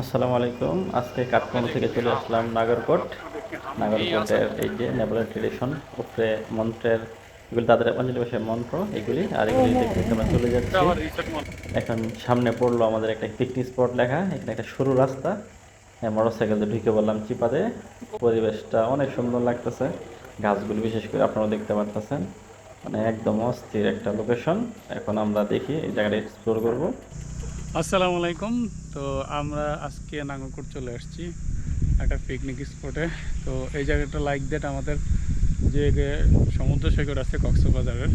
আসসালামু আলাইকুম। আজকে কাঠমান্ডু থেকে চলে আসলাম নাগরকোট। নাগরকোটের এই যে নেবুলার ট্রেডিশন উপরে মন্ত্রের এগুলি তাদের অঞ্জলি ভাষায় মন্ত্র, এগুলি, আর এগুলি দেখতে আমরা চলে যাচ্ছি। এখন সামনে পড়ল আমাদের একটা পিকনিক স্পট লেখা, এখানে একটা সরু রাস্তা। মোটর সাইকেল দিয়ে ঢুকে বললাম চিপাতে। পরিবেশটা অনেক সুন্দর লাগতেছে। গাছগুলি বিশেষ করে আপনারা দেখতে পারতেছেন। মানে একদম অস্থির একটা লোকেশন এখন আমরা দেখি এই জায়গাটা এক্সপ্লোর করব। আসসালামু আলাইকুম। তো আমরা আজকে নাঙ্গলকোট চলে আসছি একটা পিকনিক স্পটে তো এই জায়গাটা লাইক দ্যাট আমাদের যে সমুদ্র সৈকত আছে কক্সবাজারের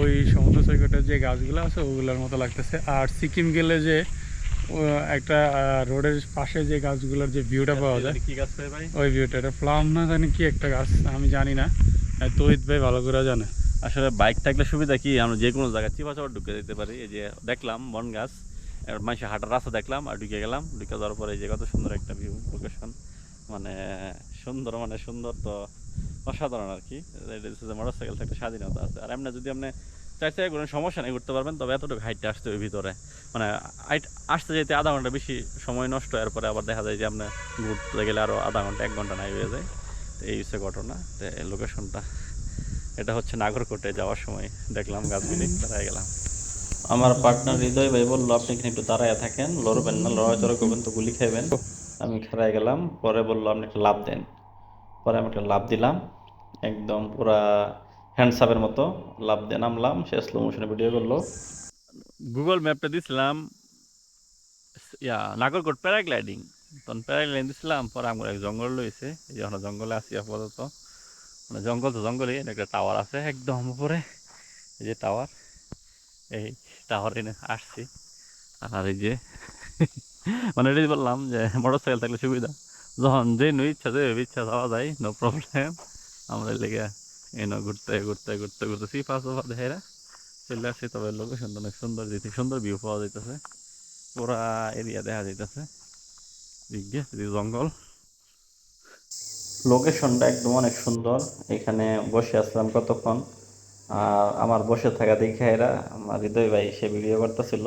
ওই সমুদ্র সৈকতের যে গাছগুলো আছে ওগুলোর মতো লাগতেছে। আর সিকিম গেলে যে একটা রোডের পাশে যে গাছগুলোর যে ভিউটা পাওয়া যায় কি গাছ ভাই? ওই ভিউটা এটা প্লাম না জানি কি একটা গাছ আমি জানি না। তহিত ভাই ভালো করে জানে। আসলে বাইক থাকলে সুবিধা কি? আমরা যে কোনো জায়গায় চিপা চাপা ঢুকে দিতে পারি। এই যে দেখলাম বন গাছ মানুষের হাঁটার রাস্তা দেখলাম আর ঢুকে গেলাম। ঢুকে যাওয়ার পরে এই যে কত সুন্দর একটা ভিউ লোকেশন মানে সুন্দর মানে সুন্দর তো অসাধারণ আর কি। মোটর সাইকেল থাকলে স্বাধীনতা আছে। আর এমনি যদি আপনি চাই চাই কোনো সমস্যা নেই ঘুরতে পারবেন, তবে এতটুকু হাইটে আসতে হবে ভিতরে। মানে আসতে যেতে আধা ঘণ্টা বেশি সময় নষ্ট এর পরে আবার দেখা যায় যে আপনি ঘুরতে গেলে আরও আধা ঘণ্টা, এক ঘণ্টা নাই হয়ে যায়। তো এই হচ্ছে ঘটনা। তো লোকেশনটা এটা হচ্ছে নাগরকোটে যাওয়ার সময় দেখলাম গাছগুলি দাঁড়ায় গেলাম। আমার পার্টনার হৃদয় ভাই বলল, আপনি এখানে একটু দাঁড়ায় থাকেন, লড়বেন না, লড়াচড়া করবেন তো গুলি খাইবেন। আমি খেলায় গেলাম, পরে বলল, আপনি একটা লাভ দেন। পরে আমি একটা লাভ দিলাম, একদম পুরা হ্যান্ডসাপের মতো লাভ দিয়ে নামলাম, সে স্লো মোশনে ভিডিও করল। গুগল ম্যাপটা দিছিলাম, ইয়া, নাগরকোট প্যারাগ্লাইডিং। তখন প্যারাগ্লাইডিং দিছিলাম, পরে আমার এক জঙ্গল রয়েছে, এই যে জঙ্গলে আছি আপাতত। মানে জঙ্গল তো জঙ্গলই, একটা টাওয়ার আছে একদম উপরে, এই যে টাওয়ার এই টাওয়ার আসছি। আর এই যে মানে এটাই বললাম যে মোটর সাইকেল থাকলে সুবিধা। যখন যে নো ইচ্ছা যে ইচ্ছা যাওয়া যায় নো প্রবলেম আমরা লেগে এনে ঘুরতে ঘুরতে ঘুরতে ঘুরতেছি পাঁচ ওভার দেখাইরা চলে আসছি, তবে লোকেশনটা অনেক সুন্দর দিতে সুন্দর ভিউ পাওয়া যাইতেছে। পুরা এরিয়া দেখা যাইতেছে। দিক জঙ্গল। লোকেশনটা একদম অনেক সুন্দর। এখানে বসে আসলাম কতক্ষণ? আমার বসে থাকা দেখে এরা আমার হৃদয় ভাই, সে ভিডিও করতেছিল।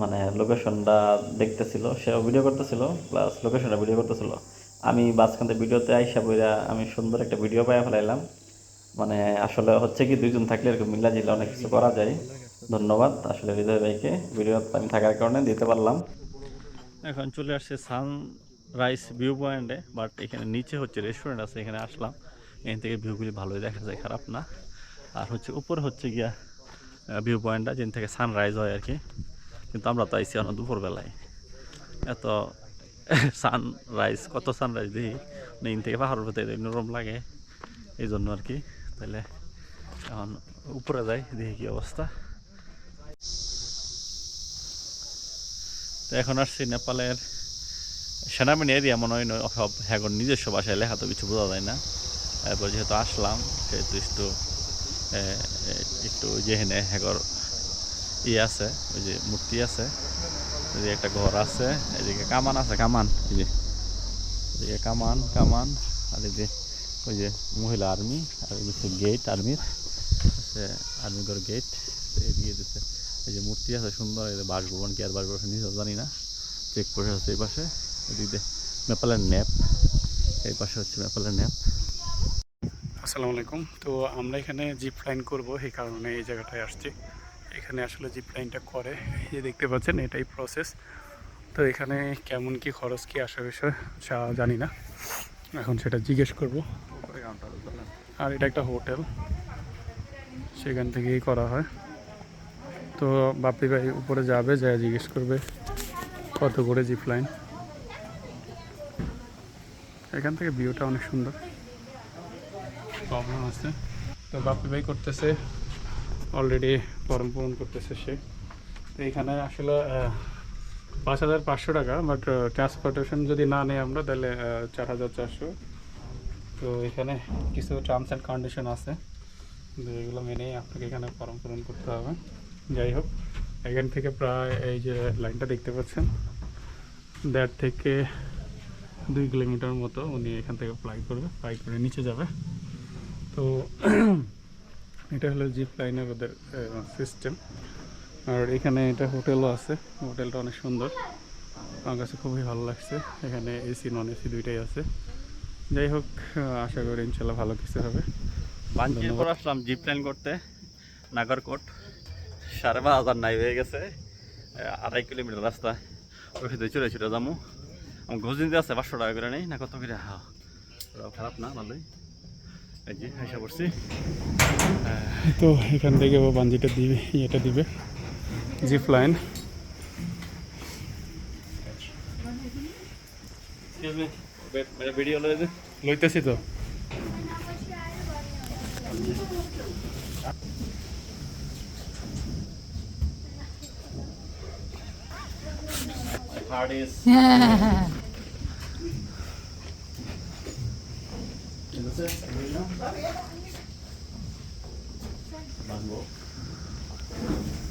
মানে লোকেশনটা দেখতেছিল, সেও ভিডিও করতেছিল প্লাস লোকেশনটা ভিডিও করতেছিল। আমি থেকে ভিডিওতে আইসা বইরা আমি সুন্দর একটা ভিডিও পাই ফেলাইলাম। মানে আসলে হচ্ছে কি, দুইজন থাকলে এরকম মিলা জিলা অনেক কিছু করা যায়। ধন্যবাদ, আসলে হৃদয় ভাইকে ভিডিও আমি থাকার কারণে দিতে পারলাম। এখন চলে আসছে সান রাইস ভিউ পয়েন্টে বাট এখানে নিচে হচ্ছে রেস্টুরেন্ট আছে, এখানে আসলাম। এখান থেকে ভিউগুলি ভালোই দেখা যায়, খারাপ না। আর হচ্ছে উপরে হচ্ছে গিয়া ভিউ পয়েন্টটা যেখান থেকে সানরাইজ হয় আর কি কিন্তু আমরা তো আইসি এখন দুপুরবেলায়। এত সানরাইজ কত সানরাইজ দেখি? এখান থেকে পাহাড়ের ভেতরে নরম লাগে। এই জন্য আর কি তাহলে এখন উপরে যাই, দেখি কি অবস্থা। তো এখন আসছি নেপালের সেনাবাহিনী এরিয়া, মনে হয় সব হ্যাঁ নিজস্ব ভাষায় লেখা, তো কিছু বোঝা যায় না। তারপর যেহেতু আসলাম, সেহেতু একটু একটু যেখানে হ্যাগর ইয়ে আছে, ওই যে মূর্তি আছে যে একটা ঘর আছে, এদিকে কামান আছে, কামান, এই যে। এদিকে কামান কামান, আর এই যে ওই যে মহিলা আর্মি, আর যে গেট আর্মির আর্মি ঘর গেট, এদিকে দিচ্ছে এই যে মূর্তি আছে সুন্দর, এই যে বাসভবন কি আর বাসভবন নিজেও জানি না, চেক পোস্ট আছে এই পাশে, এদিকে নেপালের ন্যাপ, এই পাশে হচ্ছে নেপালের ন্যাপ। আসসালামু আলাইকুম। তো আমরা এখানে জিপ লাইন করব, এই কারণে এই জায়গাটায় আসছি। এখানে আসলে জিপ লাইনটা করে, এই দেখতে পাচ্ছেন, এটাই প্রসেস তো এখানে কেমন কি খরচ, কি আসার বিষয় জানি না। এখন সেটা জিজ্ঞেস করব। আর এটা একটা হোটেল, সেখান থেকেই করা হয়। তো বাপি ভাই উপরে যাবে, যা জিজ্ঞেস করবে, কত করে জিপ লাইন। এখান থেকে ভিউটা অনেক সুন্দর। প্রবলেম আছে। তো বাপি ভাই করতেছে অলরেডি ফর্ম পূরণ করতেছে সে। তো এখানে আসলে পাঁচ হাজার পাঁচশো টাকা বাট ট্রান্সপোর্টেশন যদি না নেই আমরা, তাহলে চার হাজার চারশো। তো এখানে কিছু টার্মস অ্যান্ড কন্ডিশন আছে। তো এগুলো মেনেই আপনাকে এখানে ফর্ম পূরণ করতে হবে। যাই হোক, এখান থেকে প্রায় এই যে লাইনটা দেখতে পাচ্ছেন, দেড় থেকে দুই কিলোমিটার মতো উনি এখান থেকে ফ্লাই করবে ফ্লাই করে নিচে যাবে। তো এটা হলো জিপ লাইনের ওদের সিস্টেম আর এখানে এটা হোটেলও আছে। হোটেলটা অনেক সুন্দর। আমার কাছে খুবই ভালো লাগছে। এখানে এসি নন এসি দুইটাই আছে। যাই হোক আশা করি ইনশাল্লাহ ভালো কিছু হবে। আসলাম জিপ লাইন করতে। নাগরকোট সাড়ে পাঁচ হাজার নাই হয়ে গেছে। আড়াই কিলোমিটার রাস্তা। ওষুধে চলে চলে যাব। আমার ঘুষ দিতে আছে পাঁচশো টাকা করে নেই না কত করে? হ্যাঁ খারাপ না ভালোই। এই যে আশা করছি তো এখান থেকে ও বাঞ্জিটা দিবে ইয়েটা দিবে। জিপ লাইন ভিডিও লয়ে লইতেছি তো। sir. Ayun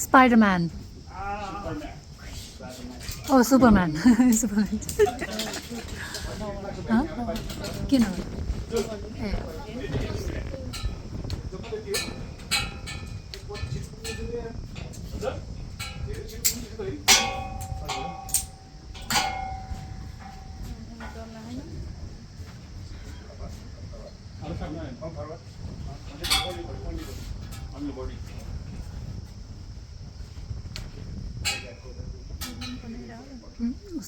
Spider-Man. Oh, Superman. Superman. Hả? Cái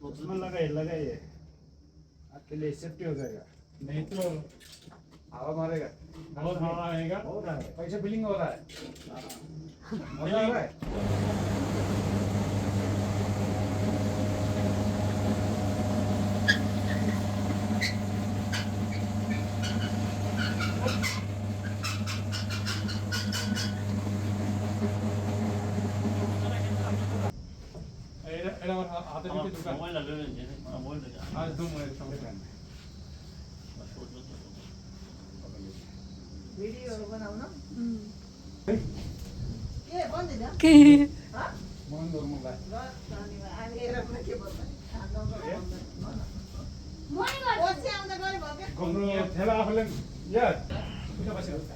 उसमें लगाइए आपके लिए सेफ्टी हो जाएगा नहीं तो हवा मारेगा। बहुत हवा आएगा। बहुत आएगा। पैसे बिलिंग हो रहा है। मज़ा आ रहा है।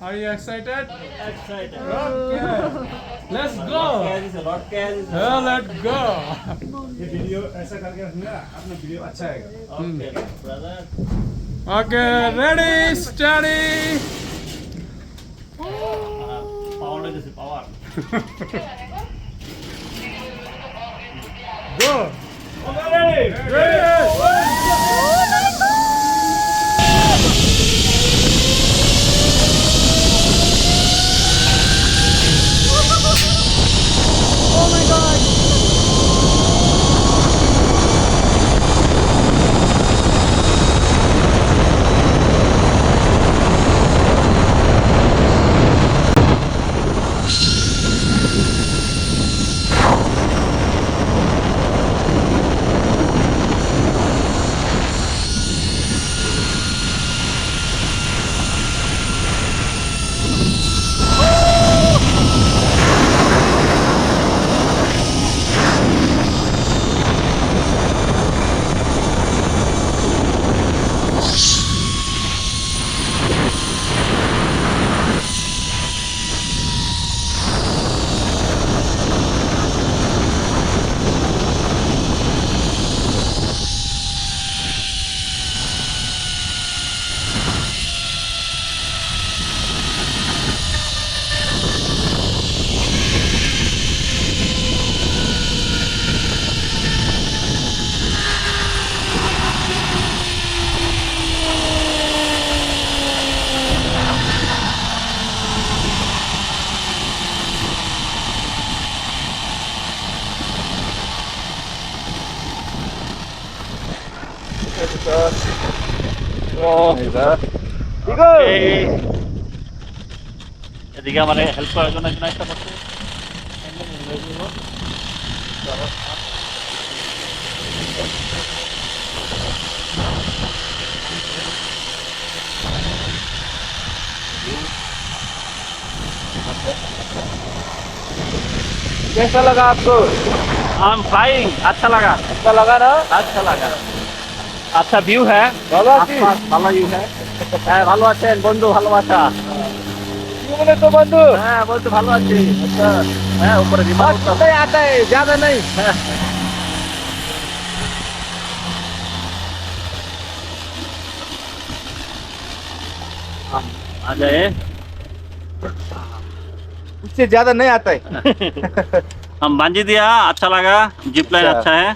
Are you excited? Excited. Okay. Let's go. Lord Cash is Yeah, let's go. ये वीडियो ऐसा करके रखना अपना वीडियो अच्छा आएगा Okay, brother. Okay, ready, steady. Power 원. 원나리. 예. এদিকে আমার হেল্প করার জন্য একজন একটা করছে कैसा लगा आपको আই এম ফ্লাইং আচ্ছা লাগা अच्छा लगा ना আচ্ছা লাগা আচ্ছা ভিউ হ্যাঁ ভালো আছি আশপাশ ভালো ভিউ হ্যাঁ হ্যাঁ ভালো আছেন বন্ধু ভালোবাসা क्यों बोले तो बंधु হ্যাঁ বন্ধু ভালো আছি আচ্ছা হ্যাঁ উপরে বিমান बस উঠতাছে। नहीं आता है ज्यादा नहीं হ্যাঁ। हम आ जाए उससे ज्यादा नहीं आता है हम बांधी दिया अच्छा लगा जिप लाइन अच्छा। अच्छा है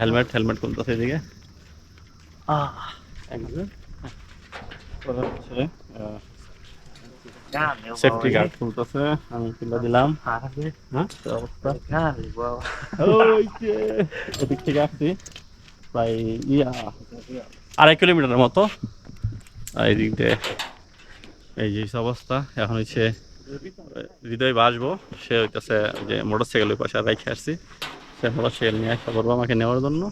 হেলমেট হেলমেট খুলতেছে এদিকে। সেফটি গার্ড খুলতেছে আমি খুলে দিলাম। হ্যাঁ? এদিক থেকে আসছি। প্রায় ইয়া আড়াই কিলোমিটারের মতো। এদিক দিয়ে এই যে অবস্থা। এখন হচ্ছে হৃদয় বাসবো সে হইতেছে যে মোটর সাইকেল ওই পাশে রাইখে আসছি। সে মোটর সাইকেল নিয়ে আসা করব আমাকে নেওয়ার জন্য।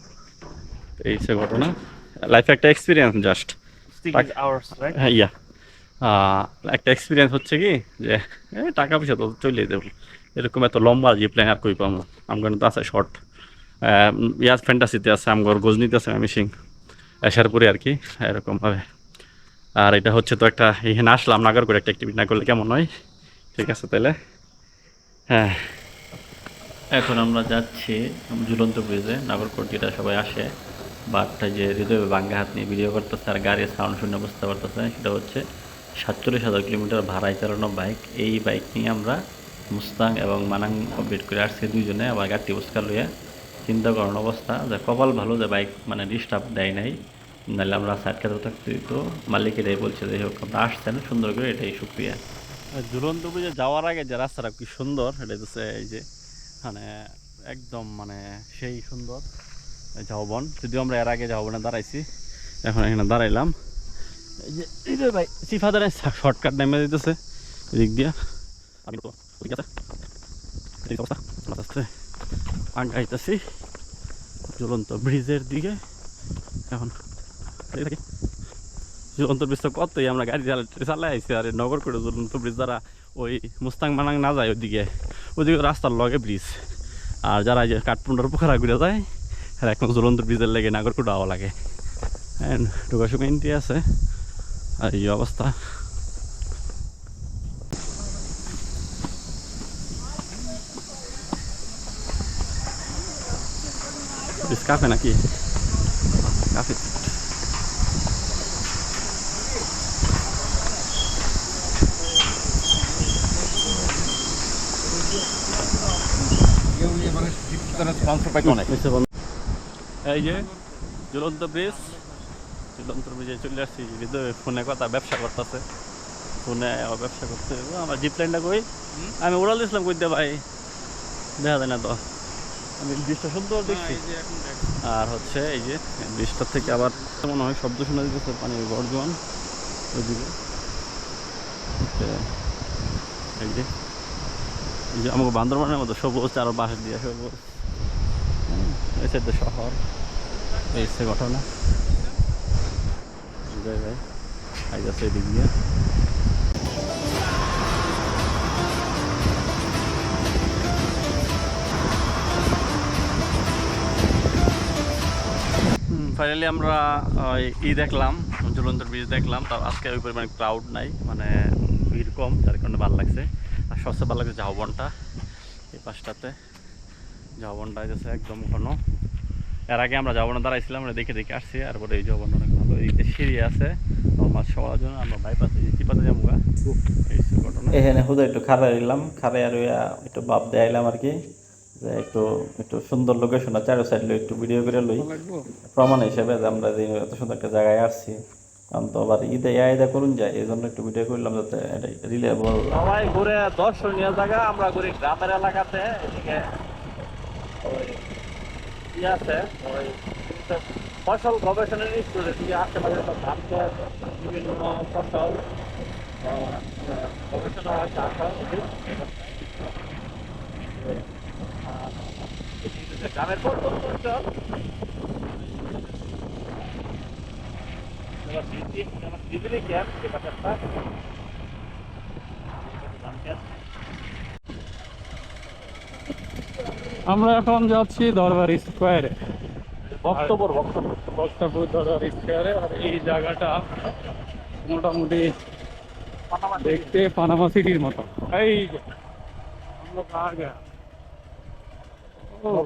এই হচ্ছে ঘটনা। লাইফে একটা এক্সপিরিয়েন্স জাস্ট হ্যাঁ ইয়া একটা এক্সপিরিয়েন্স হচ্ছে কি যে এই টাকা পয়সা তো চলে দেবো। এরকম এত লম্বা জিপ লাইন আর কই পাবো? আমার তো আছে শর্ট ইয়াস ফ্যান্টাসিতে আছে আমগর গজনিতে আছে আমি মিশিং শেরপুরে আর কি এরকমভাবে আর এটা হচ্ছে তো একটা এখানে আসলাম নাগর করে একটা অ্যাক্টিভিটি না করলে কেমন হয়? ঠিক আছে তাহলে। হ্যাঁ। এখন আমরা যাচ্ছি ঝুলন্ত ব্রিজে নাগরকোট যেটা সবাই আসে। বাট যে হৃদয় বাঙ্গা হাত নিয়ে ভিডিও করতেছে আর গাড়ির সাউন্ড শুনে বুঝতে পারতেছে সেটা হচ্ছে সাতচল্লিশ হাজার কিলোমিটার ভাড়ায় চালানো বাইক এই বাইক নিয়ে আমরা মুস্তাং এবং মানাং কমপ্লিট করে আসছি দুইজনে, আবার গাড়ি উস্কার লইয়া চিন্তা করার অবস্থা যে কপাল ভালো যে বাইক মানে ডিস্টার্ব দেয় নাই। নাহলে আমরা সাইড খেতে থাকতে তো মালিক এটাই বলছে যে হোক আমরা আসছেন, সুন্দর করে, এটাই সুক্রিয়া। ঝুলন্ত যাওয়ার আগে যে রাস্তাটা কি সুন্দর, এটা হচ্ছে এই যে মানে একদম মানে সেই সুন্দর ঝাউবন। যদিও আমরা এর আগে ঝাউবনে দাঁড়াইছি, এখন এখানে দাঁড়াইলাম। এই যে ভাই সিফাদারে শর্টকাট নেমে দিতেছে এদিক দিয়ে। আমি তো ঠিক আছে এদিকে অবস্থা আস্তে আস্তে আগাইতেছি ঝুলন্ত ব্রিজের দিকে। এখন থাকি। ঝুলন্ত ব্রিজটা কতই, আমরা গাড়ি চালা চালাই আর নগর করে ঝুলন্ত ব্রিজ দ্বারা ওই মুস্তাং মানাং না যায় ওইদিকে। ওইদিকে রাস্তার লগে ব্রিজ। আর যারা যে কাঠপুন্ডার পোখরা ঘুরে যায় আর এখন ঝুলন্ত ব্রিজের লেগে নাগরকুটা আওয়া লাগে হ্যাঁ ঢোকা শুকা আছে। আর এই অবস্থা। কাফে নাকি? হয়েছে বন্ধু। এই যে ঝুলন্ত ব্রিজ ঝুলন্ত ব্রিজে চলে আসছি হৃদয় ফোনে কথা ব্যবসা করতেছে। ফোনে ব্যবসা করতে আমার জিপ লাইনটা কই? আমি উড়াল দিয়েছিলাম কইতে ভাই? দেখা যায় না তো। আমি ব্রিজটা সুন্দর দেখছি। আর হচ্ছে এই যে ব্রিজটার থেকে আবার মনে হয় শব্দ শোনা দিতেছে পানির গর্জন। ওইদিকে এই যে এই যে আমাকে বান্দরবানের মতো সবুজ আর বাঁশ দিয়ে সবুজ। এই সাইডে শহর। এই ঘটনা। জয় ভাই যাচ্ছে এদিক দিয়ে ফাইনালি আমরা ই দেখলাম, ঝুলন্ত ব্রিজ দেখলাম। তার আজকে ওই পরিমাণে ক্রাউড নাই মানে ভিড় কম, যার কারণে ভালো লাগছে। সবচেয়ে ভালো লাগছে ঝাউবনটা। এই পাশটাতে ঝাউবনটা যাচ্ছে একদম ঘন। এর আগে আমরা ঝাউবনে দাঁড়াইছিলাম আমরা দেখে দেখে আসছি আর পরে এই ঝাউবন অনেক ভালো। নিচে সিঁড়ি আছে মাছ সবার জন্য আমরা বাইপাসে চিপাতে যাব এই এখানে হুদা একটু খারাই দিলাম খারাই আর একটু বাপ দেয়াইলাম আর কি যে একটু একটু সুন্দর লোকেশন চারো সাইড একটু ভিডিও করে লই। প্রমাণ হিসেবে যে আমরা যে এত সুন্দর একটা জায়গায় আসছি। কারণ তো আবার ঈদে ঈদে করুন যায় এই জন্য একটু ভিডিও করলাম যাতে রিলেবল সবাই ঘুরে দর্শনীয় জায়গা আমরা ঘুরি গ্রামের এলাকাতে, এদিকে ওই আছে, ওই ফসল গবেষণা ইনস্টিটিউট, এদিকে আশেপাশে সব ধান বিভিন্ন ফসল গবেষণা গ্রামের প্রত্যন্ত আমরা এখন যাচ্ছি দরবার স্কোয়ারে। বক্তপুর বক্তপুর দরবার স্কোয়ারে আর এই জায়গাটা মোটামুটি দেখতে পানামা সিটির মতো। এই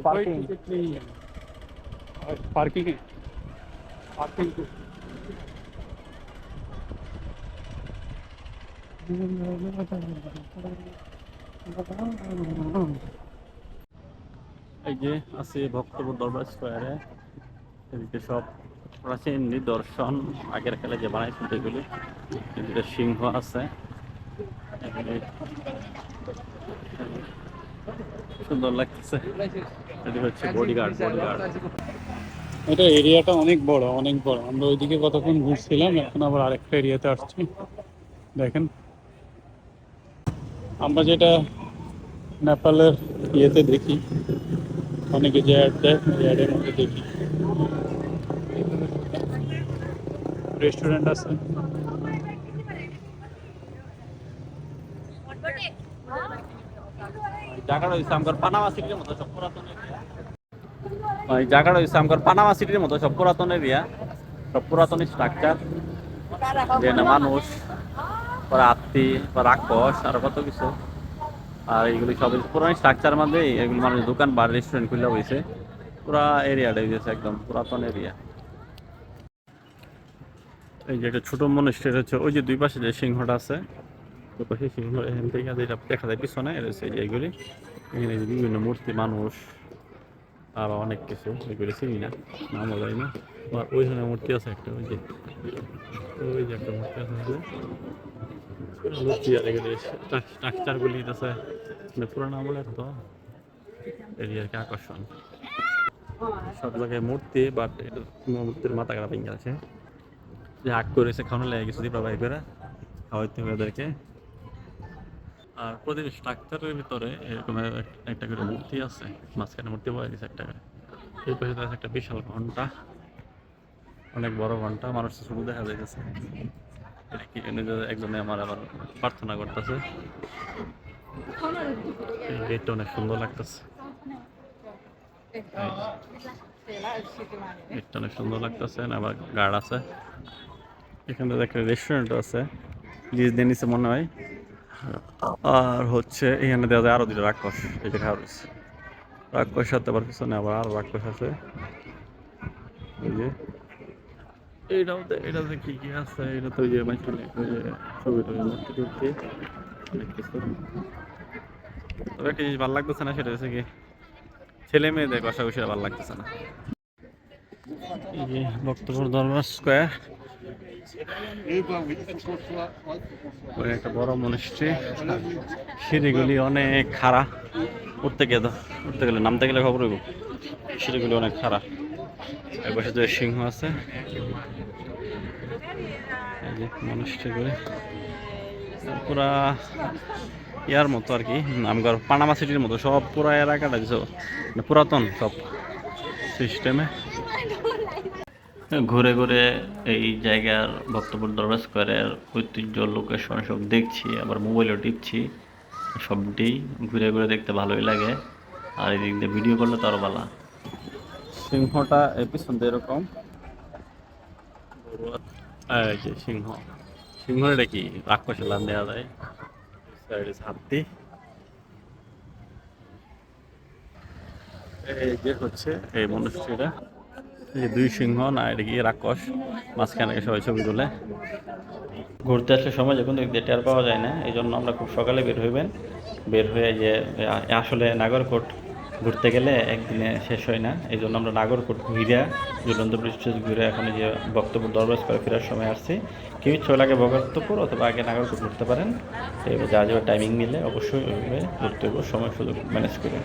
পার্কিং পার্কিং পার্কিং এই যে আছে ভক্তপুর দরবার স্কোয়ারে। এদিকে সব প্রাচীন নিদর্শন, আগের কালে যে বানাইছিল এগুলি এদিকে সিংহ আছে। সুন্দর লাগতেছে। এটি হচ্ছে বডিগার্ড বডিগার্ড এটা এরিয়াটা অনেক বড় অনেক বড়। আমরা ওইদিকে কতক্ষণ ঘুরছিলাম, এখন আবার আরেকটা এরিয়াতে আসছি। দেখেন আমরা যেটা নেপালের ইয়েতে দেখি, অনেকে যে অ্যাড দেয়, ওই অ্যাডের মধ্যে দেখি। রেস্টুরেন্ট আছে। জায়গাটা হচ্ছে আমার পানামা সিটির মতো, সব পুরাতন এরিয়া। ওই জায়গাটা হচ্ছে আমার পানামা সিটির মতো, সব পুরাতন এরিয়া, সব পুরাতন স্ট্রাকচার যে না মানুষ পরে আত্মি বা রাক্ষস, আর কত কিছু। আর এইগুলি সব পুরান স্ট্রাকচার মধ্যে এগুলি মানুষ দোকান, বার রেস্টুরেন্ট খুলে হয়েছে পুরা এরিয়াটা হয়েছে একদম পুরাতন এরিয়া এই যে একটা ছোট মনস্টের হচ্ছে, ওই যে দুই পাশে যে সিংহটা আছে পাশে সিংহ, এখান থেকে যেটা দেখা যায়, পিছনে এটা এই যে এগুলি। এখানে বিভিন্ন মূর্তি, মানুষ, আর অনেক কিছু, এগুলি চিনি না, নামও যায় না। আর ওইখানে মূর্তি আছে একটা, ওই যে ওই যে একটা মূর্তি আছে। মূর্তি আর এগুলি স্ট্রাকচারগুলি আছে মানে পুরানো আমলের তো। এটি আর কি আকর্ষণ। সব জায়গায় মূর্তি, বাট এটা মূর্তির মাথা খারাপ ভেঙে আছে যে হাক করেছে খাওয়ানো লেগে গেছে দিবা ভাই করে, খাওয়াইতে হবে ওদেরকে। আর প্রতিটি স্ট্রাকচারের ভিতরে এরকম এক- একটা করে মূর্তি আছে, মাঝখানে মূর্তি পাওয়া গেছে একটা। করে এই পাশে আছে একটা বিশাল ঘণ্টা। অনেক বড় ঘণ্টা, মানুষ শুরু দেখা যাইতেছে। একজনে আমার আবার প্রার্থনা করতেছে। গেটটা অনেক সুন্দর লাগতেছে। গেটটা অনেক সুন্দর লাগতেছে আবার গার্ড আছে। এখানে একটা রেস্টুরেন্ট আছে লিজ দিয়ে নিচে মনে হয়। আর হচ্ছে এখানে দেওয়া যায় আরও দুটো রাক্ষস, এই যে খাওয়া রয়েছে রাক্ষস সাথে আবার পিছনে আবার আরও রাক্ষস আছে। এই যে। এইটাও দে- এটাতে কি কি আছে? এটা তো যে মাইকেল ছবি তবে একটা জিনিস ভালো লাগতেছে না, সেটা হচ্ছে কি ছেলে মেয়েদের কষাকষি ভালো লাগতেছে না। এই যে বক্তপুর দরবার স্কোয়ার ওই একটা বড় মনিস্ট্রি সিঁড়িগুলি অনেক খাড়া। উঠতে গেলে উঠতে গেলে নামতে গেলে খবর সিঁড়িগুলি অনেক খাড়া। এক পাশে যে সিংহ আছে। মনিস্ট্রিগুলি পুরা ইয়ার মতো আর কি আমগর পানামা সিটির মতো, সব পুরা এলাকাটা দিছ। মানে পুরাতন সব সিস্টেমে ঘুরে ঘুরে এই জায়গার ভক্তপুর দরবার স্কোয়ারের ঐতিহ্য লোকেশন সব দেখছি, আবার মোবাইলও টিপছি। সবটি ঘুরে ঘুরে দেখতে ভালোই লাগে। আর এদিক দিয়ে ভিডিও করলে তো আরও ভালো। সিংহটা পিছন দিয়ে এরকম যে সিংহ। সিংহ এটা কি? রাক্ষসে লান দেওয়া যায়। সাইডে হাতি এই যে হচ্ছে এই মনুষ্যটা। এই দুই সিংহ, না, এটা কি রাক্ষস? মাঝখানে সবাই ছবি তুলে। ঘুরতে আসলে সময় যখন দেখতে আর পাওয়া যায় না, এই জন্য আমরা খুব সকালে বের হইবেন। বের হয়ে যে আসলে নাগরকোট। ঘুরতে গেলে একদিনে শেষ হয় না। এই জন্য আমরা নাগরকোট ঘুরে ঝুলন্ত ব্রিজ ঘুরে এখন যে বক্তব্য দরবার করে ফেরার সময় আসছি। কেউ ছয় লাগে ভগতপুর অথবা আগে নাগরকোট ঘুরতে পারেন। তো এবার যা যাওয়ার টাইমিং মিলে অবশ্যই ওইভাবে ঘুরতে সময় সুযোগ ম্যানেজ করে।